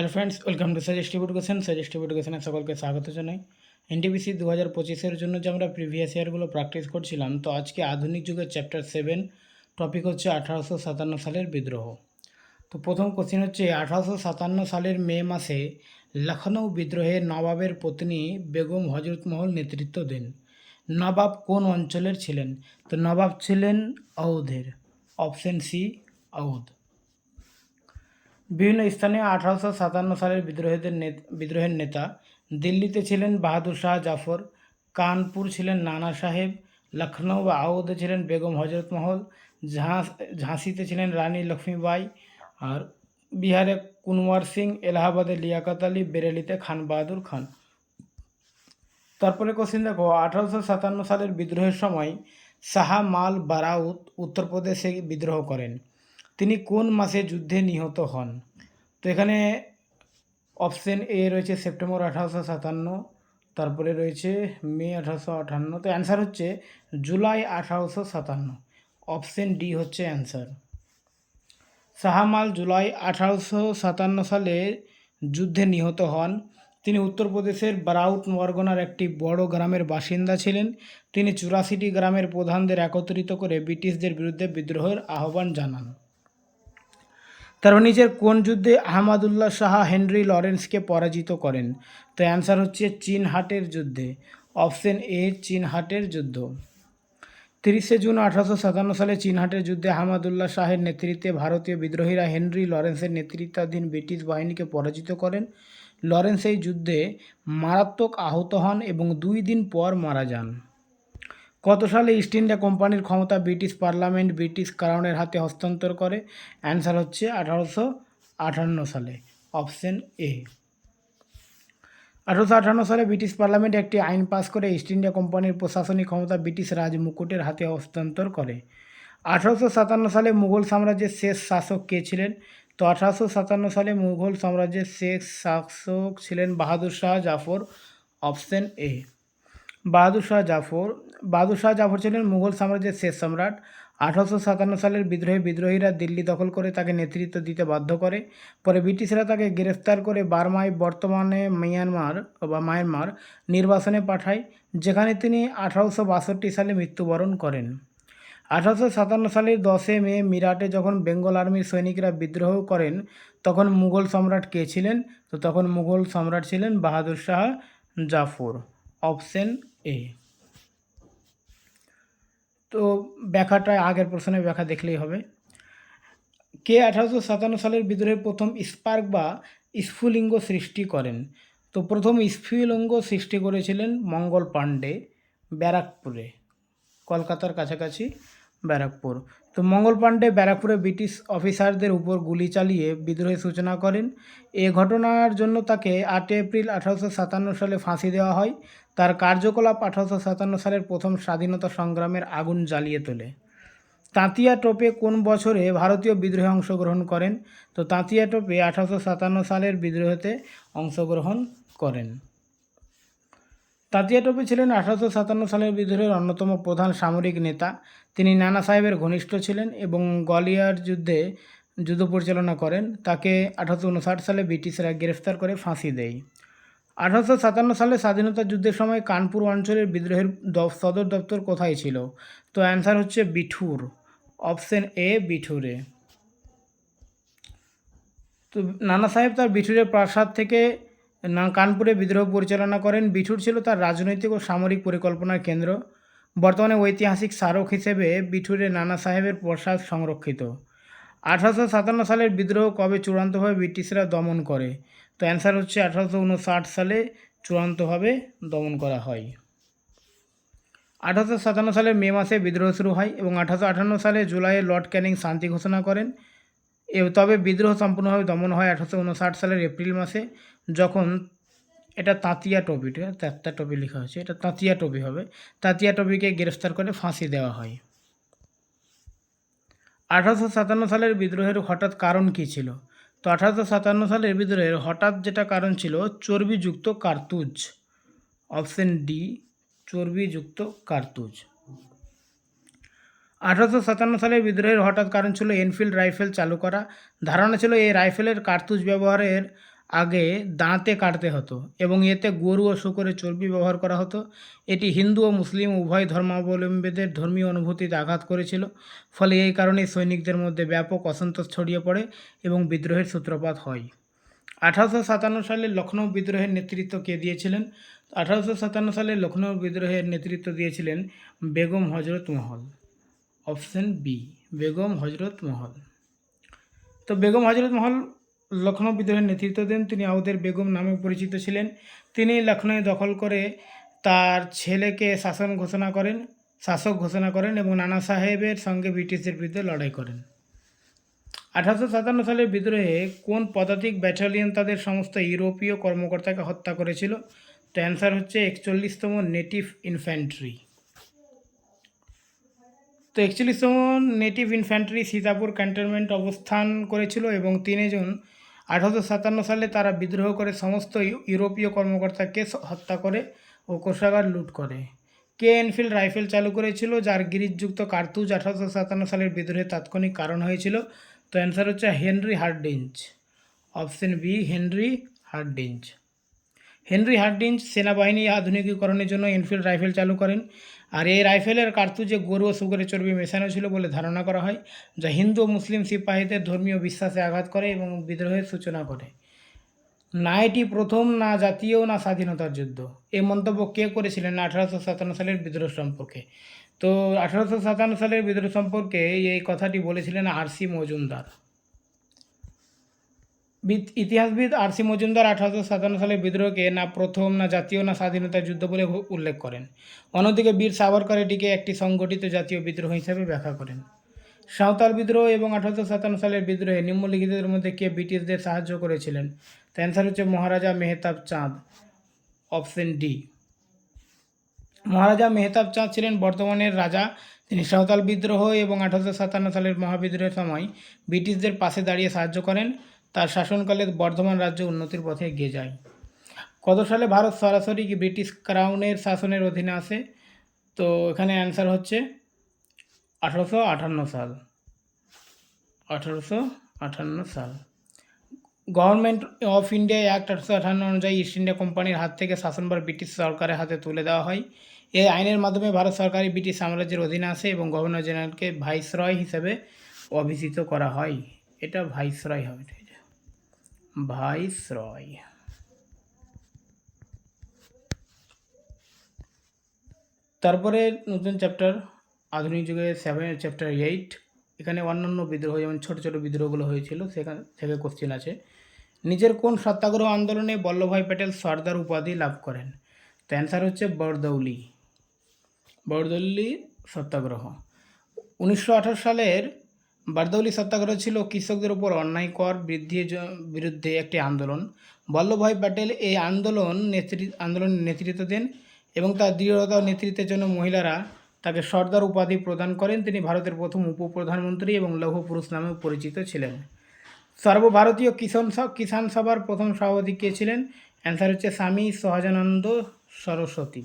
Hello friends welcome to suggestive education suggestive এডুকেশনে সকলকে স্বাগত জানাই। এনটিপিসি দু হাজার পঁচিশের জন্য যে আমরা প্রিভিয়াস ইয়ারগুলো প্র্যাকটিস করছিলাম, তো আজকে আধুনিক যুগের চ্যাপ্টার সেভেন টপিক হচ্ছে আঠারোশো সাতান্ন সালের বিদ্রোহ। তো প্রথম কোশ্চেন হচ্ছে, আঠারোশো সাতান্ন সালের মে মাসে লখনৌ বিদ্রোহে নবাবের পত্নী বেগম হজরত মহল নেতৃত্ব দেন। নবাব কোন অঞ্চলের ছিলেন? তো নবাব ছিলেন আউধের অপশন সি আউধ বিভিন্ন স্থানে আঠারোশো সাতান্ন সালের বিদ্রোহীদের বিদ্রোহের নেতা। দিল্লিতে ছিলেন বাহাদুর শাহ জাফর, কানপুর ছিলেন নানা সাহেব লখনৌ বা আউদে ছিলেন বেগম হজরত মহল ঝাঁসিতে ছিলেন রানী লক্ষ্মীবাই আর বিহারে কুনওয়ার সিং, এলাহাবাদে লিয়াকত আলী, বেরেলিতে খান বাহাদুর খান। তারপরে কোশ্চেন দেখো, আঠারোশো সাতান্ন সালের বিদ্রোহের সময় শাহ মাল বারাউত উত্তরপ্রদেশে বিদ্রোহ করেন। তিনি কোন মাসে যুদ্ধে নিহত হন? তো এখানে অপশন এ রয়েছে সেপ্টেম্বর আঠারোশো সাতান্ন, তারপরে রয়েছে মে আঠারোশো আটান্ন তো অ্যান্সার হচ্ছে জুলাই আঠারোশো সাতান্ন। অপশন ডি হচ্ছে অ্যান্সার। শাহমাল জুলাই আঠারোশো সাতান্ন সালে যুদ্ধে নিহত হন। তিনি উত্তরপ্রদেশের বারাউট মরগনার একটি বড় গ্রামের বাসিন্দা ছিলেন। তিনি চুরাশিটি গ্রামের প্রধানদের একত্রিত করে ব্রিটিশদের বিরুদ্ধে বিদ্রোহের আহ্বান জানান। তারপর নিজের কোন যুদ্ধে আহমদুল্লাহ শাহ হেনরি লরেন্সকে পরাজিত করেন? তো অ্যান্সার হচ্ছে চীনহাটের যুদ্ধে। অপশন এ চীনহাটের যুদ্ধ। তিরিশে জুন আঠারোশো সাতান্ন সালে চীনহাটের যুদ্ধে আহমদুল্লাহ শাহের নেতৃত্বে ভারতীয় বিদ্রোহীরা হেনরি লরেন্সের নেতৃত্বাধীন ব্রিটিশ বাহিনীকে পরাজিত করেন। লরেন্স এই যুদ্ধে মারাত্মক আহত হন এবং দুই দিন পর মারা যান। কত সালে ইস্ট ইন্ডিয়া কোম্পানির ক্ষমতা ব্রিটিশ পার্লামেন্ট ব্রিটিশ ক্রাউনের হাতে হস্তান্তর করে। অ্যান্সার হচ্ছে আঠারোশো আটান্ন সালে, অপশন এ। আঠারোশো আঠান্ন সালে ব্রিটিশ পার্লামেন্ট একটি আইন পাস করে ইস্ট ইন্ডিয়া কোম্পানির প্রশাসনিক ক্ষমতা ব্রিটিশ রাজ মুকুটের হাতে হস্তান্তর করে। আঠারোশো সাতান্ন সালে মুঘল সাম্রাজ্যের শেষ শাসক কে ছিলেন? তো আঠারোশো সাতান্ন সালে মুঘল সাম্রাজ্যের শেষ শাসক ছিলেন বাহাদুর শাহ জাফর, অপশন এ। বাহাদুর শাহ জাফর। বাহাদুর শাহ জাফর ছিলেন মুঘল সাম্রাজ্যের শেষ সম্রাট। আঠারোশো সাতান্ন সালের বিদ্রোহে বিদ্রোহীরা দিল্লি দখল করে তাকে নেতৃত্ব দিতে বাধ্য করে। পরে ব্রিটিশরা তাকে গ্রেফতার করে বার্মায়, বর্তমানে মিয়ানমার বা মায়ানমার নির্বাসনে পাঠায়, যেখানে তিনি আঠারোশো বাষট্টি সালে মৃত্যুবরণ করেন। আঠারোশো সাতান্ন সালের দশে মে মিরাটে যখন বেঙ্গল আর্মির সৈনিকরা বিদ্রোহ করেন, তখন মুঘল সম্রাট কে ছিলেন? তো তখন মুঘল সম্রাট ছিলেন বাহাদুর শাহ জাফর। অপশন এ তো ব্যাখ্যাটা আগের প্রশ্নের ব্যাখ্যা দেখলেই হবে। কে আঠারোশো সাতান্ন সালের বিদ্রোহের প্রথম স্পার্ক বা স্ফুলিঙ্গ সৃষ্টি করেন? তো প্রথম স্ফুলিঙ্গ সৃষ্টি করেছিলেন মঙ্গল পাণ্ডে ব্যারাকপুরে, কলকাতার কাছাকাছি। ব্যারাকপুর। তো মঙ্গল পাণ্ডে ব্যারাকপুরে ব্রিটিশ অফিসারদের উপর গুলি চালিয়ে বিদ্রোহের সূচনা করেন। এ ঘটনার জন্য তাকে আটই এপ্রিল আঠারোশো সাতান্ন সালে ফাঁসি দেওয়া হয়। তার কার্যকলাপ আঠারোশো সাতান্ন সালের প্রথম স্বাধীনতা সংগ্রামের আগুন জ্বালিয়ে তোলে। তাঁতিয়া টোপে কোন বছরে ভারতীয় বিদ্রোহে অংশগ্রহণ করেন? তো তাঁতিয়া টোপে আঠারোশো সাতান্ন সালের বিদ্রোহতে অংশগ্রহণ করেন। তাঁতিয়া টোপে ছিলেন আঠারোশো সাতান্ন সালের বিদ্রোহের অন্যতম প্রধান সামরিক নেতা। তিনি নানা সাহেবের ঘনিষ্ঠ ছিলেন এবং গলিয়ার যুদ্ধে যুদ্ধ পরিচালনা করেন। তাকে আঠারোশো উনষাট সালে ব্রিটিশরা গ্রেফতার করে ফাঁসি দেয়। আঠারোশো সাতান্ন সালে স্বাধীনতা যুদ্ধের সময় কানপুর অঞ্চলের বিদ্রোহের সদর দপ্তর কোথায় ছিল? তো অ্যান্সার হচ্ছে বিঠুর, অপশন এ, বিঠুরে। তো নানা সাহেব তার বিঠুরের প্রাসাদ থেকে না কানপুরে বিদ্রোহ পরিচালনা করেন বিঠুর ছিল তার রাজনৈতিক ও সামরিক পরিকল্পনার কেন্দ্র। বর্তমানে ঐতিহাসিক স্মারক হিসেবে বিঠুরে নানা সাহেবের প্রসাদ সংরক্ষিত। আঠারোশো সাতান্ন সালের বিদ্রোহ কবে চূড়ান্তভাবে ব্রিটিশরা দমন করে? তো অ্যান্সার হচ্ছে আঠারোশো উনষাট সালে চূড়ান্তভাবে দমন করা হয়। আঠারোশো সাতান্ন সালের মে মাসে বিদ্রোহ শুরু হয় এবং আঠারোশো আটান্ন সালে জুলাইয়ে লর্ড ক্যানিং শান্তি ঘোষণা করেন। তবে বিদ্রোহ সম্পূর্ণভাবে দমন হয় আঠারোশো উনষাট সালের এপ্রিল মাসে। যখন এটা তাঁতিয়া টপি, ঠিক তাঁতিয়া টপি লেখা হয়েছে, এটা তাঁতিয়া টবি হবে। তাঁতিয়া টপিকে গ্রেফতার করে ফাঁসি দেওয়া হয়। আঠারোশো সাতান্ন সালের বিদ্রোহের হঠাৎ কারণ কী ছিল? তো আঠারোশো সাতান্ন সালের বিদ্রোহের হঠাৎ যেটা কারণ ছিল, চর্বিযুক্ত কার্তুজ। Option D, চর্বিযুক্ত কার্তুজ। আঠারোশো সাতান্ন সালের বিদ্রোহের হঠাৎ কারণ ছিল, এনফিল্ড রাইফেল চালু করা। ধারণা ছিল, এই রাইফেলের কার্তুজ ব্যবহারের আগে দাঁতে কাটতে হতো এবং এতে গরু ও শুকরের চর্বি ব্যবহার করা হতো। এটি হিন্দু ও মুসলিম উভয় ধর্মাবলম্বীদের ধর্মীয় অনুভূতিতে আঘাত করেছিল, ফলে এই কারণে সৈনিকদের মধ্যে ব্যাপক অসন্তোষ ছড়িয়ে পড়ে এবং বিদ্রোহের সূত্রপাত হয়। আঠারোশো সাতান্ন সালে লখনৌ বিদ্রোহের নেতৃত্ব কে দিয়েছিলেন? আঠারোশো সাতান্ন সালে লখনৌ বিদ্রোহের নেতৃত্ব দিয়েছিলেন বেগম হজরত মহল। অপশন বি, বেগম হজরত মহল। তো বেগম হজরত মহল লখনৌ বিদ্রোহের নেতৃত্ব দেন তিনি আউদের বেগম নামে পরিচিত ছিলেন। তিনি লখনৌ দখল করে তার ছেলেকে শাসন ঘোষণা করেন, শাসক ঘোষণা করেন এবং নানা সাহেবের সঙ্গে ব্রিটিশদের বিরুদ্ধে লড়াই করেন। আঠারোশো সাতান্ন সালের বিদ্রোহে কোন পদাতিক ব্যাটালিয়ন তাদের সমস্ত ইউরোপীয় কর্মকর্তাকে হত্যা করেছিল? তো অ্যান্সার হচ্ছে একচল্লিশতম নেটিভ ইনফ্যান্ট্রি। তো একচল্লিশতম নেটিভ ইনফ্যান্ট্রি সীতাপুর ক্যান্টনমেন্ট অবস্থান করেছিল এবং তিনজন আঠারোশো সাতান্ন সালে তারা বিদ্রোহ করে সমস্ত ইউরোপীয় কর্মকর্তাকে হত্যা করে ও কোষাগার লুট করে। কে এনফিল্ড রাইফেল চালু করেছিল, যার গিরিজযুক্ত কার্তুজ আঠারোশো সাতান্ন সালের বিদ্রোহের তাৎক্ষণিক কারণ হয়েছিল, তো অ্যান্সার হচ্ছে Henry Hardinge. Option B Henry Hardinge. Henry Hardinge সেনাবাহিনী আধুনিকীকরণের জন্য এনফিল্ড রাইফেল চালু করেন। আর এই রাইফেলের কার্তুজে গরু ও সুগরের চর্বি মেশানো ছিল বলে ধারণা করা হয়, যা হিন্দু মুসলিম সিপাহীদের ধর্মীয় বিশ্বাসে আঘাত করে এবং বিদ্রোহের সূচনা করে না এটি প্রথম, না জাতীয়, না স্বাধীনতার যুদ্ধ। এই মন্তব্য কে করেছিলেন আঠারোশো সাতান্ন সালের বিদ্রোহ সম্পর্কে? তো আঠারোশো সাতান্ন সালের বিদ্রোহ সম্পর্কে এই কথাটি বলেছিলেন আরসি মজুমদার। বিদ- ইতিহাসবিদ আরসি মজুমদার আঠারোশো সাতান্ন সালের বিদ্রোহকে না প্রথম, না জাতীয়, না স্বাধীনতার যুদ্ধ বলে উল্লেখ করেন। অন্যদিকে বীর সাবরকর এটিকে একটি সংগঠিত জাতীয় বিদ্রোহ হিসেবে ব্যাখ্যা করেন। সাঁওতাল বিদ্রোহ এবং আঠারোশো সাতান্ন সালের বিদ্রোহে নিম্নলিখিতদের মধ্যে কে ব্রিটিশদের সাহায্য করেছিলেন? অ্যান্সার হচ্ছে মহারাজা মেহতাব চাঁদ, অপশন ডি। মহারাজা মেহতাব চাঁদ ছিলেন বর্তমানের রাজা। তিনি সাঁওতাল বিদ্রোহ এবং আঠারোশো সাতান্ন সালের মহাবিদ্রোহের সময় ব্রিটিশদের পাশে দাঁড়িয়ে সাহায্য করেন। তার শাসনকালে বর্ধমান রাজ্য উন্নতির পথে এগিয়ে যায়। কত সালে ভারত সরাসরি কি ব্রিটিশ ক্রাউনের শাসনের অধীনে আসে? তো এখানে অ্যান্সার হচ্ছে আঠারোশো আটান্ন সাল। আঠারোশো আটান্ন সাল। গভর্নমেন্ট অফ ইন্ডিয়া অ্যাক্ট আঠারোশো আঠান্ন অনুযায়ী ইস্ট ইন্ডিয়া কোম্পানির হাত থেকে শাসনভার ব্রিটিশ সরকারের হাতে তুলে দেওয়া হয়। এই আইনের মাধ্যমে ভারত সরকারই ব্রিটিশ সাম্রাজ্যের অধীনে আসে এবং গভর্নর জেনারেলকে ভাইসরয় হিসেবে অভিহিত করা হয়। এটা ভাইসরয় হবে। ভাইসরয় তারপরে নতুন চ্যাপ্টার আধুনিক যুগে সেভেন চ্যাপ্টার এইট এখানে অন্যান্য বিদ্রোহ, যেমন ছোট ছোট বিদ্রোহগুলো হয়েছিল, সেখান থেকে কোশ্চেন আছে। নিজের কোন সত্যাগ্রহ আন্দোলনে বল্লভভাই প্যাটেল সর্দার উপাধি লাভ করেন? তো অ্যান্সার হচ্ছে বরদৌলি। বরদৌলি সত্যাগ্রহ। উনিশশো আঠারো সালের বারদৌলি সত্যাগ্রহ ছিল কৃষকদের উপর অন্যায় কর বৃদ্ধির বিরুদ্ধে একটি আন্দোলন। বল্লভভাই প্যাটেল এই আন্দোলন নেতৃ, আন্দোলনের নেতৃত্ব দেন এবং তার দৃঢ়তা ও নেতৃত্বের জন্য মহিলারা তাকে সর্দার উপাধি প্রদান করেন। তিনি ভারতের প্রথম উপপ্রধানমন্ত্রী এবং লৌহ পুরুষ নামেও পরিচিত ছিলেন। সর্বভারতীয় কিষাণ কিষাণ সভার প্রথম সভাপতি কে ছিলেন? অ্যান্সার হচ্ছে স্বামী সহজানন্দ সরস্বতী।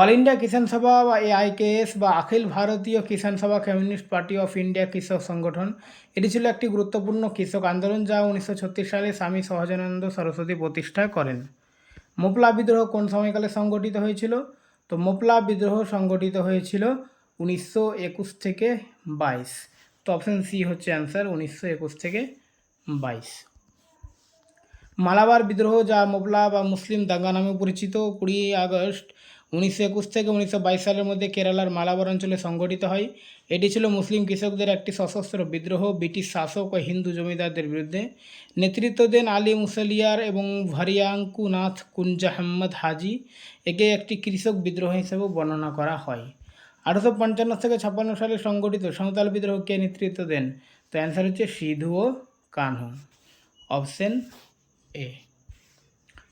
অল ইন্ডিয়া কিষাণ সভা বা এআইকেএস বা অখিল ভারতীয় কিষাণ সভা, কমিউনিস্ট পার্টি অফ ইন্ডিয়া কৃষক সংগঠন, এটি ছিল একটি গুরুত্বপূর্ণ কৃষক আন্দোলন যা উনিশশো ছত্রিশ সালে স্বামী সহজানন্দ সরস্বতী প্রতিষ্ঠা করেন। মোপলা বিদ্রোহ কোন সময়কালে সংগঠিত হয়েছিল? তো মোপলা বিদ্রোহ সংগঠিত হয়েছিল উনিশশো একুশ থেকে বাইশ। তো অপশন সি হচ্ছে অ্যান্সার উনিশশো একুশ থেকে বাইশ। মালাবার বিদ্রোহ যা মোবলা বা মুসলিম দাঙ্গা নামে পরিচিত কুড়ি আগস্ট উনিশশো একুশ থেকে উনিশশো বাইশ সালের মধ্যে কেরালার মালাবার অঞ্চলে সংগঠিত হয়। এটি ছিল মুসলিম কৃষকদের একটি সশস্ত্র বিদ্রোহ, ব্রিটিশ শাসক ও হিন্দু জমিদারদের বিরুদ্ধে। নেতৃত্ব দেন আলী মুসলিয়ার এবং ভারিয়াঙ্কুনাথ কুঞ্জ আহমদ হাজি। একে একটি কৃষক বিদ্রোহ হিসেবে বর্ণনা করা হয়। আঠারোশো পঞ্চান্ন থেকে ছাপ্পান্ন সালে সংগঠিত সাঁওতাল বিদ্রোহ কে নেতৃত্ব দেন। তো অ্যান্সার হচ্ছে সিধু ও কানহু। অপশন এ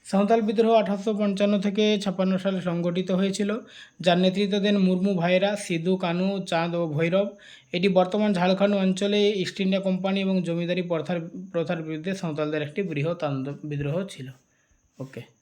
সাঁওতাল বিদ্রোহ আঠারোশো পঞ্চান্ন থেকে ছাপ্পান্ন সালে সংগঠিত হয়েছিল। যার নেতৃত্ব দেন মুর্মু ভাইরা সিধু, কানু, চাঁদ ও ভৈরব। এটি বর্তমান ঝাড়খণ্ড অঞ্চলে ইস্ট ইন্ডিয়া কোম্পানি এবং জমিদারি প্রথার প্রথার বিরুদ্ধে সাঁওতালদের একটি বৃহৎ বিদ্রোহ ছিল। ওকে।